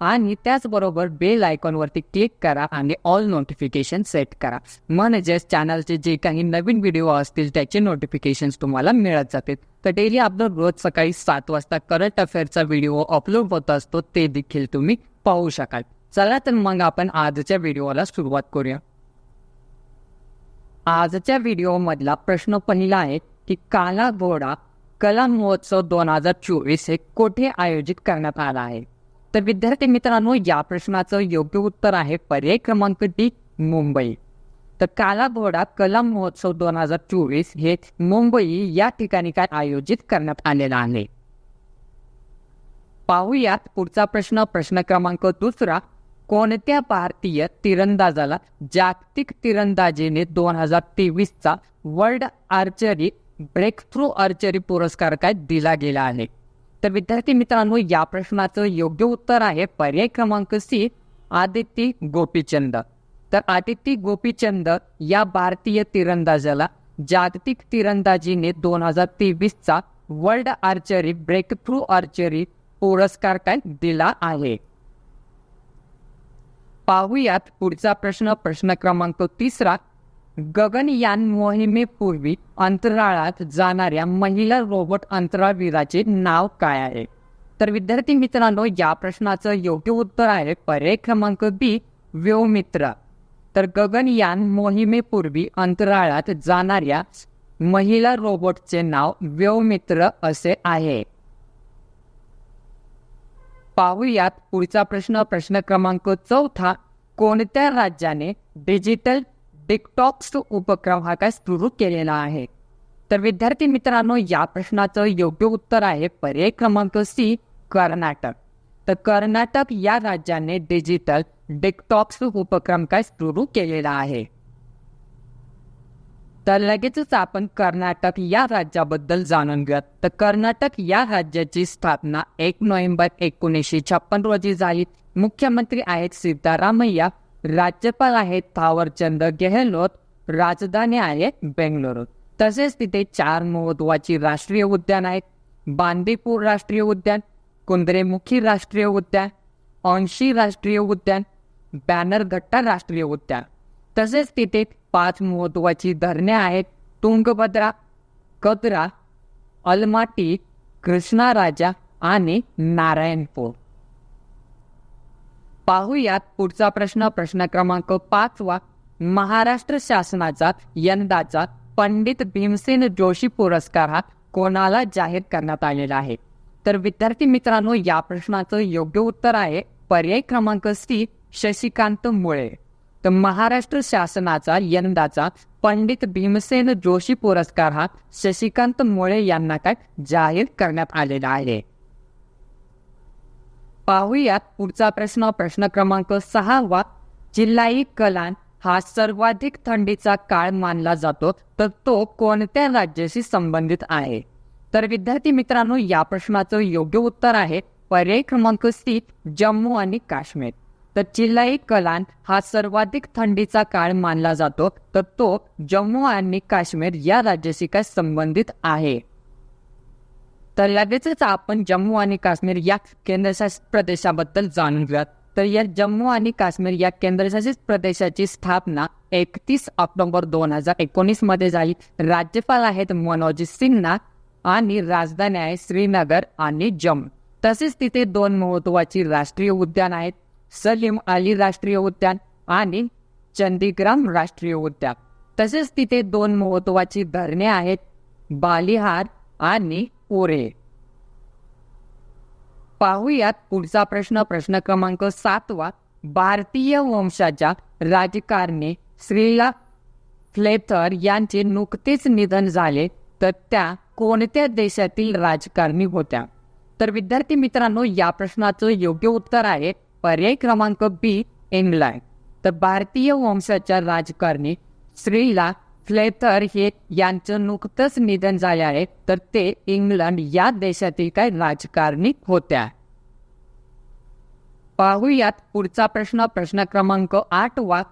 आणि त्याचबरोबर bell आयकॉनवरती click करा आणि ऑल नोटिफिकेशन सेट करा. म्हणजेच चॅनलचे जे काही नवीन व्हिडिओ असतील त्याचे नोटिफिकेशन तुम्हाला मिळत जातील. तर डेली आपलं रोज सकाळी सात वाजता करंट अफेअरचा व्हिडिओ अपलोड होत असतो ते देखील तुम्ही पाहू शकाल. चला तर मग आपण आजच्या व्हिडिओला सुरुवात करूया. आजच्या व्हिडिओमधला प्रश्न पहिला आहे की काला घोडा कला महोत्सव दोन हजार चोवीस हे कोठे आयोजित करण्यात आला आहे? तर विद्यार्थी मित्रांनो या प्रश्नाचं योग्य उत्तर आहे पर्याय क्रमांक डी मुंबई. तर काला घोडा कला महोत्सव दोन हजार चोवीस हे मुंबई या ठिकाणी काय आयोजित करण्यात आलेला आहे? पाहूयात पुढचा प्रश्न. प्रश्न क्रमांक दुसरा कोणत्या भारतीय तिरंदाजाला जागतिक तिरंदाजीने दोन हजार तेवीसचा world archery breakthrough archery पुरस्कार काय दिला गेला आहे? तर विद्यार्थी मित्रांनो या प्रश्नाचं योग्य उत्तर आहे पर्याय क्रमांक सी आदित्य गोपीचंद. तर आदित्य गोपीचंद या भारतीय तिरंदाजाला जागतिक तिरंदाजीने दोन हजार तेवीसचा world archery breakthrough archery पुरस्कार काय दिला आहे? पाहूयात पुढचा प्रश्न प्रश्न क्रमांक तिसरा. गगनयान मोहिमेपूर्वी अंतराळात जाणाऱ्या महिला रोबोट अंतराळवीराचे नाव काय आहे? तर विद्यार्थी मित्रांनो या प्रश्नाचं योग्य उत्तर आहे पर्याय क्रमांक बी व्योमित्र तर गगनयान मोहिमेपूर्वी अंतराळात जाणाऱ्या महिला रोबोटचे नाव व्योमित्र असे आहे. पाहूयात पुढचा प्रश्न. प्रश्न क्रमांक चौथा कोणत्या राज्याने डिजिटल टिकटॉक्स उपक्रम हा काय सुरू केलेला आहे? तर विद्यार्थी मित्रांनो या प्रश्नाचं योग्य उत्तर आहे पर्याय क्रमांक सी कर्नाटक. तर कर्नाटक या राज्याने डिजिटल डिकटॉक्स उपक्रम काय सुरू केलेला आहे? तर लगेचच आपण कर्नाटक या राज्याबद्दल जाणून घेऊयात. तर कर्नाटक या राज्याची स्थापना एक नोव्हेंबर एकोणीसशे छप्पन रोजी झाली. मुख्यमंत्री आहेत सिद्धारामय्या राज्यपाल आहेत थावरचंद गेहलोत राजधानी आहे बेंगळुरू तसेच तिथे चार महत्वाची राष्ट्रीय उद्यान आहेत. बांदीपूर राष्ट्रीय उद्यान कुंद्रेमुखी राष्ट्रीय उद्यान औंशी राष्ट्रीय उद्यान बॅनरघट्टा राष्ट्रीय उद्यान. तसेच तिथे पाच महत्वाची धरणे आहेत. तुंगभद्रा कदरा अलमाटी कृष्णा राजा आणि नारायणपूर. पाहूयात पुढचा प्रश्न. प्रश्न क्रमांक पाचवा. महाराष्ट्र शासनाचा यंदाचा पंडित भीमसेन जोशी पुरस्कार हा कोणाला जाहीर करण्यात आलेला आहे? तर विद्यार्थी मित्रांनो या प्रश्नाचं योग्य उत्तर आहे पर्याय क्रमांक सी शशिकांत मुळे. तर महाराष्ट्र शासनाचा यंदाचा पंडित भीमसेन जोशी पुरस्कार हा शशिकांत मुळे यांना काय जाहीर करण्यात आलेला आहे? पाहूयात. पुढचा प्रश्न प्रश्न क्रमांक सहावा. जिल्हाई कलान हा सर्वाधिक थंडीचा काळ मानला जातो तर तो कोणत्या राज्याशी संबंधित आहे? तर विद्यार्थी मित्रांनो या प्रश्नाचं योग्य उत्तर आहे पर्याय क्रमांक सी जम्मू आणि काश्मीर. तर चिल्लाई कलान हा सर्वाधिक थंडीचा काळ मानला जातो तर तो जम्मू आणि काश्मीर या राज्याशी काय संबंधित आहे? तर लगेचच आपण जम्मू आणि काश्मीर या केंद्रशासित प्रदेशाबद्दल जाणून घेऊयात. तर या जम्मू आणि काश्मीर या केंद्रशासित प्रदेशाची स्थापना एकतीस ऑक्टोबर दोन हजार एकोणीसमध्ये झाली. राज्यपाल आहेत मनोज सिन्हा आणि राजधानी आहे श्रीनगर आणि जम्मू. तसेच तिथे दोन महत्वाची राष्ट्रीय उद्यान आहेत. सलीम अली राष्ट्रीय उद्यान आणि चंदीग्राम राष्ट्रीय उद्यान. तसेच तिथे दोन महत्वाची धरणे आहेत. बालिहार आणि ओरे पाहूयात पुढचा प्रश्न प्रश्न क्रमांक सातवा भारतीय वंशाच्या राजकारणी श्रीला फ्लेथर यांचे नुकतेच निधन झाले तर त्या कोणत्या देशातील राजकारणी होत्या? तर विद्यार्थी मित्रांनो या प्रश्नाचं योग्य उत्तर आहे पर्याय क्रमांक बी इंग्लंड. तर भारतीय वंशाच्या राजकारणी श्रीला फ्लेथर हे यांचं नुकतंच निधन झाले आहे तर ते इंग्लंड या देशातील काही राजकारणी होत्या. पाहूयात पुढचा प्रश्न. प्रश्न क्रमांक आठ वा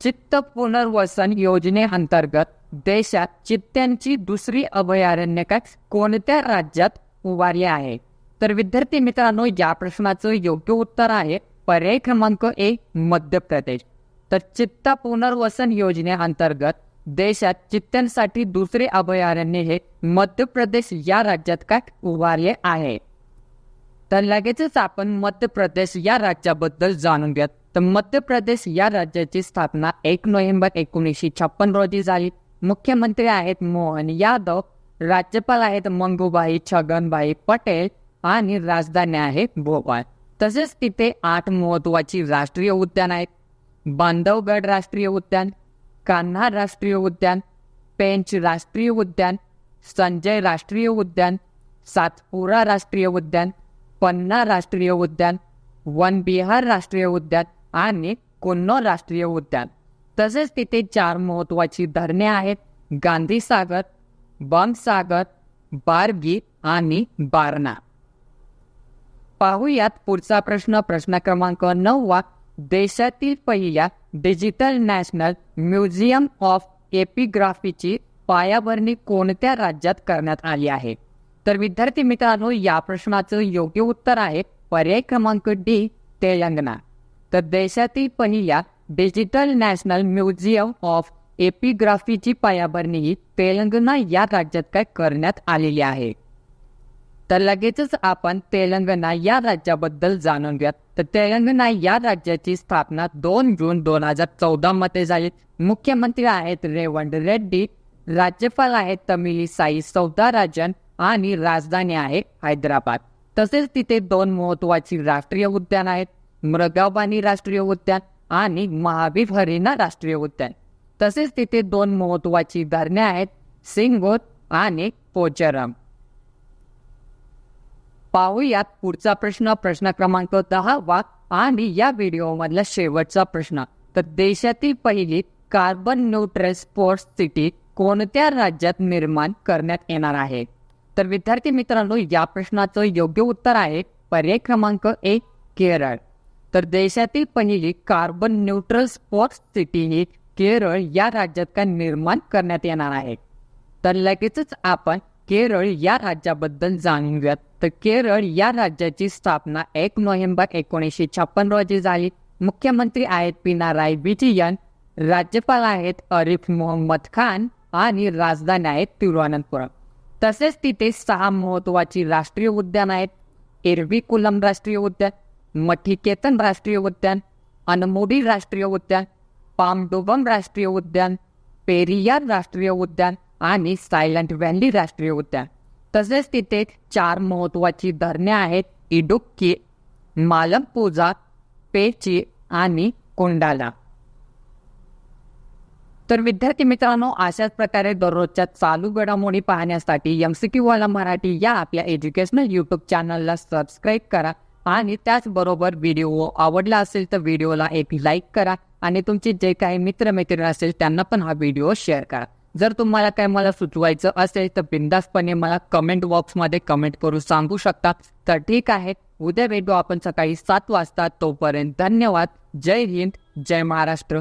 चित्त पुनर्वसन योजनेअंतर्गत देशात चित्त्यांची दुसरी अभयारण्य काय कोणत्या राज्यात उभारली आहे? तर विद्यार्थी मित्रांनो या प्रश्नाचं योग्य उत्तर आहे पर्याय क्रमांक एक मध्य प्रदेश. तर चित्त पुनर्वसन योजनेअंतर्गत देशात चित्त्यांसाठी दुसरे अभयारण्य हे मध्य प्रदेश या राज्यात काय उभारले आहे? तर लगेचच आपण मध्य प्रदेश या राज्याबद्दल जाणून घेत तर मध्य प्रदेश या राज्याची स्थापना एक नोव्हेंबर एकोणीसशे छप्पन रोजी झाली. मुख्यमंत्री आहेत मोहन यादव राज्यपाल आहेत मंगूबाई छगनबाई पटेल आणि राजधानी आहे भोपाळ. तसेच तिथे आठ महत्वाची राष्ट्रीय उद्यान आहेत. बांधवगड राष्ट्रीय उद्यान कान्हा राष्ट्रीय उद्यान पेंच राष्ट्रीय उद्यान संजय राष्ट्रीय उद्यान सातपुरा राष्ट्रीय उद्यान पन्ना राष्ट्रीय उद्यान वन बिहार राष्ट्रीय उद्यान आणि कुन्नो राष्ट्रीय उद्यान. तसेच तिथे चार महत्वाची धरणे आहेत. गांधी सागर बमसागर बारगी आणि बारणा. पाहूयात पुढचा प्रश्न. प्रश्न क्रमांक नववा. देशातील पहिल्या डिजिटल नॅशनल म्युझियम ऑफ एपिग्राफीची पायाभरणी कोणत्या राज्यात करण्यात आली आहे? तर विद्यार्थी मित्रांनो या प्रश्नाचं योग्य उत्तर आहे पर्याय क्रमांक डी तेलंगणा. तर देशातील पहिल्या डिजिटल नॅशनल म्युझियम ऑफ एपिग्राफीची पायाभरणी ही तेलंगणा या राज्यात काय करण्यात आलेली आहे? तर लगेचच आपण तेलंगणा या राज्याबद्दल जाणून घ्या तर तेलंगणा या राज्याची स्थापना दोन जून दोन हजार चौदा मध्ये झाली. मुख्यमंत्री आहेत रेवंड रेड्डी राज्यपाल आहेत तमिलिसाई सौदाराजन आणि राजधानी आहे हैदराबाद. तसेच तिथे दोन महत्वाची राष्ट्रीय उद्यान आहेत मृगावानी राष्ट्रीय उद्यान आणि महावीर हरिणा राष्ट्रीय उद्यान. तसेच तिथे दोन महत्वाची धरणे आहेत सिंगोर आणि पोचरम. पाहूयात पुढचा प्रश्न. प्रश्न क्रमांक दहा वा आणि या व्हिडिओ मधला शेवटचा प्रश्न. तर देशातील पहिली कार्बन न्यूट्रल स्पोर्ट्स सिटी कोणत्या राज्यात निर्माण करण्यात येणार आहे? तर विद्यार्थी मित्रांनो या प्रश्नाचं योग्य उत्तर आहे पर्याय क्रमांक एक केरळ. तर देशातील पहिली कार्बन न्यूट्रल स्पोर्ट्स सिटी ही केरळ या राज्यात का निर्माण करण्यात येणार आहे? तर लगेचच आपण केरळ या राज्याबद्दल जाणून घेऊयात तर केरळ या राज्याची स्थापना एक नोव्हेंबर एकोणीसशे छप्पन रोजी झाली. मुख्यमंत्री आहेत पिनाराय विजयन राज्यपाल आहेत अरिफ मोहम्मद खान आणि राजधानी आहेत तिरुवनंतपुरम तसेच तिथे सहा महत्वाची राष्ट्रीय उद्यान आहेत. एरविकुलम राष्ट्रीय उद्यान मठिकेतन राष्ट्रीय उद्यान अनमोडी राष्ट्रीय उद्यान पामडोबम राष्ट्रीय उद्यान पेरियार राष्ट्रीय उद्यान आणि सायलंट व्हॅली राष्ट्रीय उद्यान. तसेच तिथे चार महत्वाची धरणे आहेत इडुक्की मालमपूजा पेची आणि कोंडाला. तर विद्यार्थी मित्रांनो अशाच प्रकारे दररोजच्या चालू घडामोडी पाहण्यासाठी एम सी क्यू वाला मराठी या आपल्या एज्युकेशनल युट्यूब चॅनलला सबस्क्राईब करा आणि त्याचबरोबर व्हिडिओ आवडला असेल तर व्हिडिओला एक लाईक करा आणि तुमचे जे काही मित्रमैत्रिणी असेल त्यांना पण हा व्हिडिओ शेअर करा. जर तुम्हाला काय मला सुचवायचं असेल तर बिंदासपणे मला कमेंट बॉक्समध्ये कमेंट करून सांगू शकता. तर ठीक आहे उद्या भेटू आपण सकाळी सात वाजता. तोपर्यंत धन्यवाद. जय हिंद जय महाराष्ट्र.